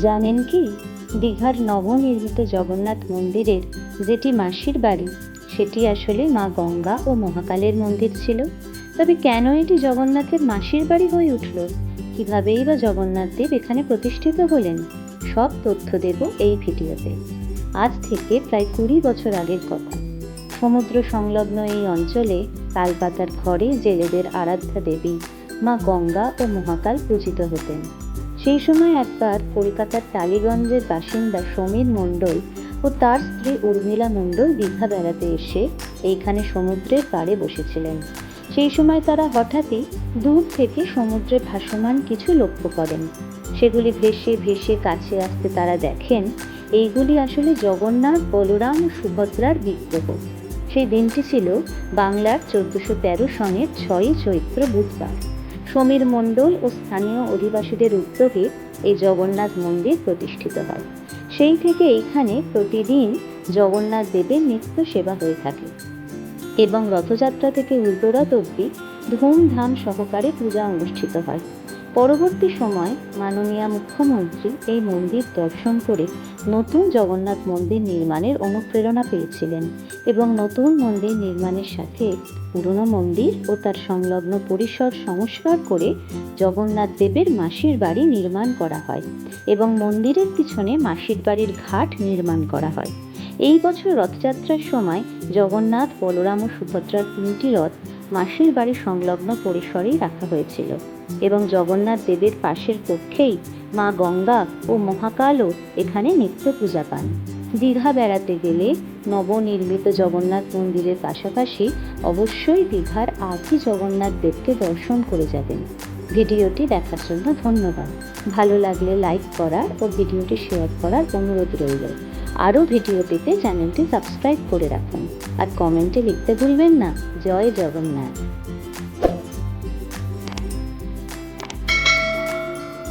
জানেন কি? দীঘার নবনির্মিত জগন্নাথ মন্দিরের যেটি মাসির বাড়ি, সেটি আসলে মা গঙ্গা ও মহাকালের মন্দির ছিল। তবে কেন এটি জগন্নাথের মাসির বাড়ি হয়ে উঠল? কীভাবেই বা জগন্নাথ দেব এখানে প্রতিষ্ঠিত হলেন? সব তথ্য দেব এই ভিডিওতে। আজ থেকে প্রায় কুড়ি বছর আগের কথা। সমুদ্র সংলগ্ন এই অঞ্চলে তালপাতার ঘরে জেলেদের আরাধ্যা দেবী মা গঙ্গা ও মহাকাল পূজিত হতেন। সেই সময় একবার কলকাতার টালিগঞ্জের বাসিন্দা সমীর মণ্ডল ও তার স্ত্রী উর্মিলা মণ্ডল দীঘা বেড়াতে এসে এইখানে সমুদ্রের পাড়ে বসেছিলেন। সেই সময় তারা হঠাৎই দূর থেকে সমুদ্রে ভাসমান কিছু লক্ষ্য করেন। সেগুলি ভেসে ভেসে কাছে আসতে তারা দেখেন, এইগুলি আসলে জগন্নাথ, বলরাম ও সুভদ্রার বিগ্রহ। সেই দিনটি ছিল বাংলার চোদ্দশো তেরো সনের ছয়ই চৈত্র বুধবার। সমীর মণ্ডল ও স্থানীয় অধিবাসীদের উদ্যোগে এই জগন্নাথ মন্দির প্রতিষ্ঠিত হয়। সেই থেকে এইখানে প্রতিদিন জগন্নাথ দেবের নিত্য সেবা হয়ে থাকে এবং রথযাত্রা থেকে উল্টোরথ অবধি ধুমধাম সহকারে পূজা অনুষ্ঠিত হয়। পরবর্তী সময় মাননীয় মুখ্যমন্ত্রী এই মন্দির দর্শন করে নতুন জগন্নাথ মন্দির নির্মাণের অনুপ্রেরণা পেয়েছিলেন এবং নতুন মন্দির নির্মাণের সাথে পুরনো মন্দির ও তার সংলগ্ন পরিসর সংস্কার করে জগন্নাথ দেবের মাসির বাড়ি নির্মাণ করা হয় এবং মন্দিরের পিছনে মাসির বাড়ির ঘাট নির্মাণ করা হয়। এই বছর রথযাত্রার সময় জগন্নাথ বলরাম ও সুভদ্রার তিনটি রথ মাসির বাড়ি সংলগ্ন পরিসরেই রাখা হয়েছিল এবং জগন্নাথ দেবের পাশের কক্ষেই মা গঙ্গা ও মহাকালও এখানে নিত্য পূজা পান। দীঘা বেড়াতে গেলে নবনির্মিত জগন্নাথ মন্দিরের পাশাপাশি অবশ্যই দীঘার আদি জগন্নাথ দেবকে দর্শন করে যাবেন। ভিডিওটি দেখার জন্য ধন্যবাদ। ভালো লাগলে লাইক করার ও ভিডিওটি শেয়ার করার অনুরোধ রইল। আরও ভিডিও পেতে চ্যানেলটি সাবস্ক্রাইব করে রাখুন। আর কমেন্টে লিখতে ভুলবেন না। জয় জগন্নাথ।